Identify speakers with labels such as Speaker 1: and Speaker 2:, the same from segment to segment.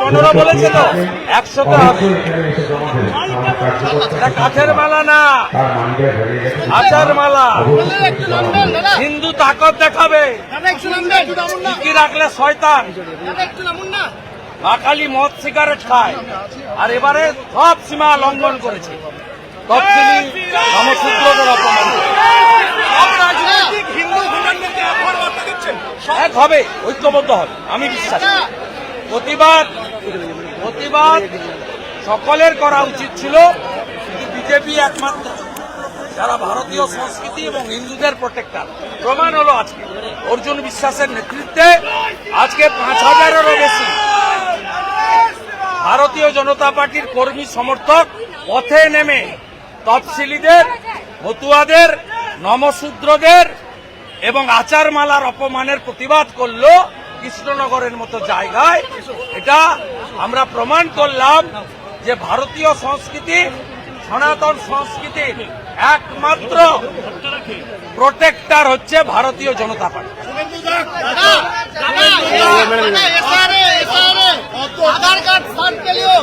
Speaker 1: পনেরো বলেছে তো। একশোতে হবে এটা কাঠের মালা না। আচার মালা। হিন্দু তাকত দেখাবে। কি রাখলে শয়তান? বাকালি মদ সিগারেট খায়। আর এবারে সব সীমা লঙ্ঘন করেছে। তফসিলি সমসূত্রদের অপমান। এক হবে, ঐক্যবদ্ধ হবে। আমি বিশ্বাস। প্রতিবাদ প্রতিবাদ সকলের করা উচিত ছিল, কিন্তু বিজেপি একমাত্র। যারা ভারতীয় সংস্কৃতি এবং হিন্দুদের প্রোটেক্টার প্রমাণ হলো আজকে। অর্জুন বিশ্বাসের নেতৃত্বে আজকে পাঁচ হাজারেরও বেশি ভারতীয় জনতা পার্টির কর্মী সমর্থক পথে নেমে তফসিলিদের, মতুয়াদের, নমশূদ্রদের এবং আচারমালার অপমানের প্রতিবাদ করল কৃষ্ণনগরের মতো জায়গায় এটা আমরা প্রমাণ করলাম যে ভারতীয় সংস্কৃতি সনাতন সংস্কৃতি একমাত্র প্রোটেক্টার হচ্ছে Bharatiya Janata Party
Speaker 2: Aadhaar card fund পেলেও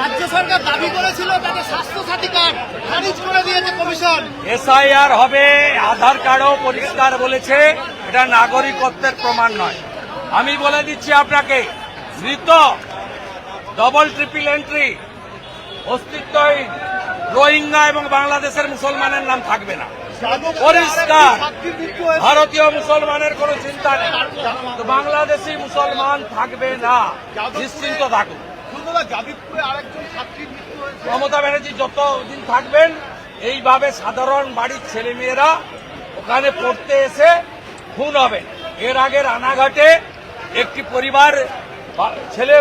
Speaker 2: রাজ্য সরকার দাবি করেছিল তাকে স্বাস্থ্য সাথী কার্ড খারিজ করে দিয়েছে কমিশন।
Speaker 1: এসআইআর হবে, আধার কার্ডও পরিষ্কার বলেছে, এটা নাগরিকত্বের প্রমাণ নয়। আমি বলে দিচ্ছি আপনাকে, মৃত ডবল ট্রিপল এন্ট্রি অস্তিত্বহীন রোহিঙ্গা এবং বাংলাদেশের মুসলমানের নাম থাকবে না। পরিষ্কার ভারতীয় মুসলমানের কোনো চিন্তা নেই। বাংলাদেশি মুসলমান থাকবে না। নিশ্চিন্ত থাকুন। মমতা ব্যানার্জি যতদিন থাকবেন এইভাবে সাধারণ বাড়ির ছেলেমেয়েরা ওখানে পড়তে এসে খুন হবে এর আগে রানাঘাটে একটি পরিবার ছেলে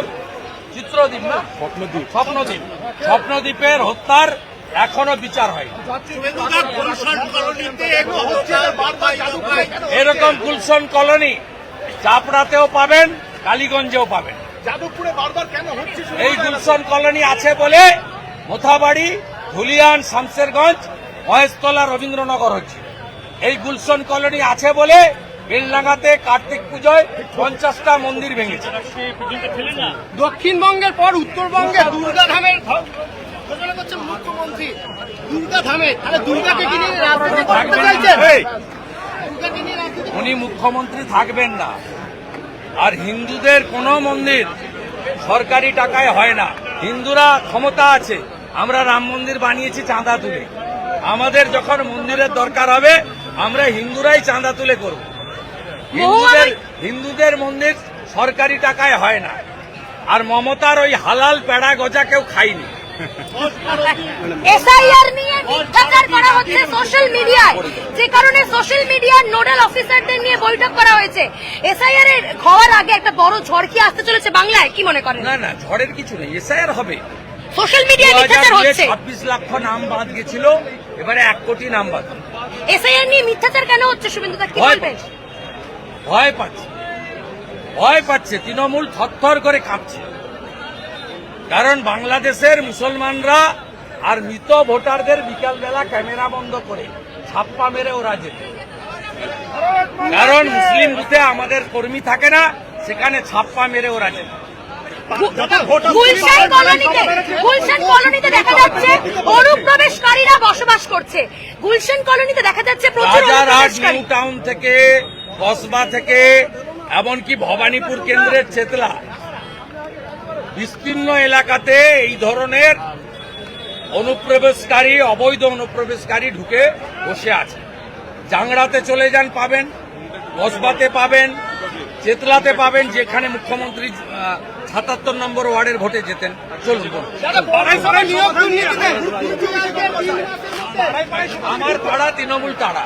Speaker 1: চিত্রদ্বীপ না? স্বপ্নদ্বীপ স্বপ্নদ্বীপ স্বপ্নদ্বীপের হত্যার এখনও বিচার হয়। এরকম গুলশন কলোনি চাপড়াতেও পাবেন কালীগঞ্জেও পাবেন।
Speaker 2: যাদবপুরে বারবার কেন হচ্ছে
Speaker 1: এই গুলশন কলোনি আছে বলে মোথাবাড়ি ধুলিয়ান শামসেরগঞ্জ মহেশতলা রবীন্দ্রনগর হচ্ছে। এই গুলশন কলোনি আছে বলে বেলডাঙ্গাতে কার্তিক পুজোয় পঞ্চাশটা মন্দির ভেঙেছে।
Speaker 2: দক্ষিণবঙ্গের পর উত্তরবঙ্গে দুর্গা ধামের ঘোষণা করছেন মুখ্যমন্ত্রী। দুর্গা ধামে। তাহলে দুর্গাকে কি নিয়ে রাজনীতি করতে চাইছেন? দুর্গাকে নিয়ে রাজনীতি
Speaker 1: উনি মুখ্যমন্ত্রী থাকবেন না। আর হিন্দুদের কোনো মন্দির সরকারি টাকায় হয় না। হিন্দুরা ক্ষমতা আছে। আমরা রাম মন্দির বানিয়েছি চাঁদা তুলে। আমাদের যখন মন্দিরের দরকার হবে আমরা হিন্দুরাই চাঁদা তুলে করব। হিন্দুদের হিন্দুদের মন্দির সরকারি টাকায় হয় না। আর মমতার ওই হালাল পেড়া গজা কেউ খায়নি।
Speaker 3: এসআইআর নিয়ে মিথ্যাচার করা হচ্ছে সোশ্যাল মিডিয়ায় যে কারণে সোশ্যাল মিডিয়ার নোডাল অফিসারদের নিয়ে বৈঠক করা হয়েছে। এসআইআর এর হওয়ার আগে একটা বড় ঝড় কি আসতে চলেছে বাংলায়? কি মনে করেন?
Speaker 1: না না ঝড়ের কিছু নেই এসআইআর হবে।
Speaker 3: সোশ্যাল মিডিয়ায় মিথ্যাচার হচ্ছে।
Speaker 1: ছাব্বিশ লক্ষ নাম বাদ গেছিল এবারে এক কোটি নাম বাদ।
Speaker 3: এসআইআর নিয়ে মিথ্যাচার কেন হচ্ছে? শুভেন্দু দা কি বলবেন?
Speaker 1: ভয় পাচ্ছে। ভয় পাচ্ছে। তৃণমূল থরথর করে কাঁপছে। কারণ বাংলাদেশের মুসলমানরা আর মৃত ভোটারদের বিকালবেলা ক্যামেরা বন্ধ করে ছাপ্পা মেরে ওরা যেত কারণ মুসলিম বুথে আমাদের কর্মী থাকে না সেখানে ছাপ্পা মেরে ওরা যেত
Speaker 3: গুলশান কলোনিতে গুলশান কলোনিতে দেখা যাচ্ছে অনুপ্রবেশকারীরা বসবাস করছে। গুলশান কলোনিতে দেখা যাচ্ছে প্রচুর
Speaker 1: রাজারহাট
Speaker 3: অনুপ্রবেশকারী।
Speaker 1: টাউন থেকে কসবা থেকে এমনকি ভবানীপুর কেন্দ্রের চেতলা। বিস্তীর্ণ এলাকাতে এই ধরনের অনুপ্রবেশকারী অবৈধ অনুপ্রবেশকারী ঢুকে বসে আছে। জাংড়াতে চলে যান পাবেন কসবাতে পাবেন চেতলাতে পাবেন যেখানে মুখ্যমন্ত্রী সাতাত্তর নম্বর ওয়ার্ডের ভোটে যেতেন চলুন আমার পাড়া তৃণমূল তাড়া